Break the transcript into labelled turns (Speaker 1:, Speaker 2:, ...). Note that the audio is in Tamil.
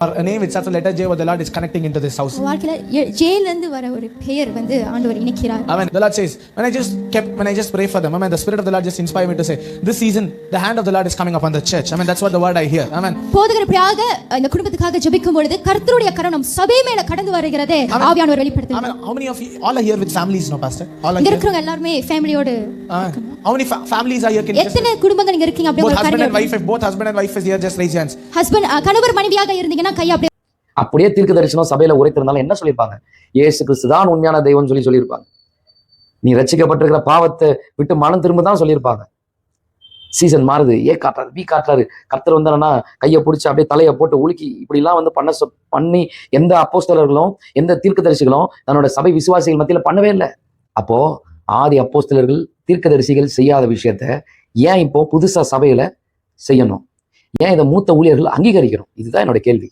Speaker 1: a name which starts with letter J where the Lord is connecting into this house.
Speaker 2: வாழ்க்கையில இருந்து வர ஒரு பெயர் வந்து ஆண்டவர் இணைக்கிறார்
Speaker 1: Amen. The Lord says, when I just kept, when I just pray for them, Amen. The Spirit of the Lord just inspired me to say, this season, the hand of the Lord is coming upon the church. Amen. That's what the word I hear. Amen.
Speaker 2: போதகர் இப்படியாக இந்த குடும்பத்துக்காக ஜெபிக்கும் பொழுது கர்த்தருடைய கரணம் சபை மேல கடந்து வருகிறதே ஆவியானவர் வெளிப்படுத்துகிறார்
Speaker 1: Amen. How many of you all are here with families, no, Pastor? All are here.
Speaker 2: இருக்கிறவங்க எல்லாருமே ஃபேமிலியோடு.
Speaker 1: How many fa- families are here? Can you just,
Speaker 2: எத்தனை குடும்பங்கள் இங்க இருக்கீங்க? அப்படி
Speaker 1: both
Speaker 2: ஒரு
Speaker 1: husband and wife, if both husband and wife is here, just raise your hands.
Speaker 2: Husband கணவர் மனைவியாக இருந்தீங்கன்னா கை அப்படியே
Speaker 3: அப்படியே தீர்க்க தரிசனம் சபையில உரைத்திருந்தாலும் என்ன சொல்லியிருப்பாங்க? இயேசு கிறிஸ்து தான் உண்மையான தெய்வம் சொல்லி சொல்லியிருப்பாங்க. நீ ரட்சிக்கப்பட்டிருக்கிற பாவத்தை விட்டு மனம் திரும்ப தான் சொல்லியிருப்பாங்க. சீசன் மாறுது. ஏ காட்டுறாரு பி காட்டுறாரு. கர்த்தர் வந்தாருன்னா கையை பிடிச்சி அப்படியே தலையை போட்டு உலுக்கி இப்படிலாம் வந்து பண்ண சொ பண்ணி எந்த அப்போஸ்தலர்களும் எந்த தீர்க்கதரிசிகளும் தன்னோட சபை விசுவாசிகள் மத்தியில பண்ணவே இல்லை. அப்போ ஆதி அப்போஸ்தலர்கள் தீர்க்கதரிசிகள் செய்யாத விஷயத்த ஏன் இப்போ புதுசா சபையில செய்யணும்? ஏன் இதை மூத்த ஊழியர்கள் அங்கீகரிக்கணும்? இதுதான் என்னோட கேள்வி.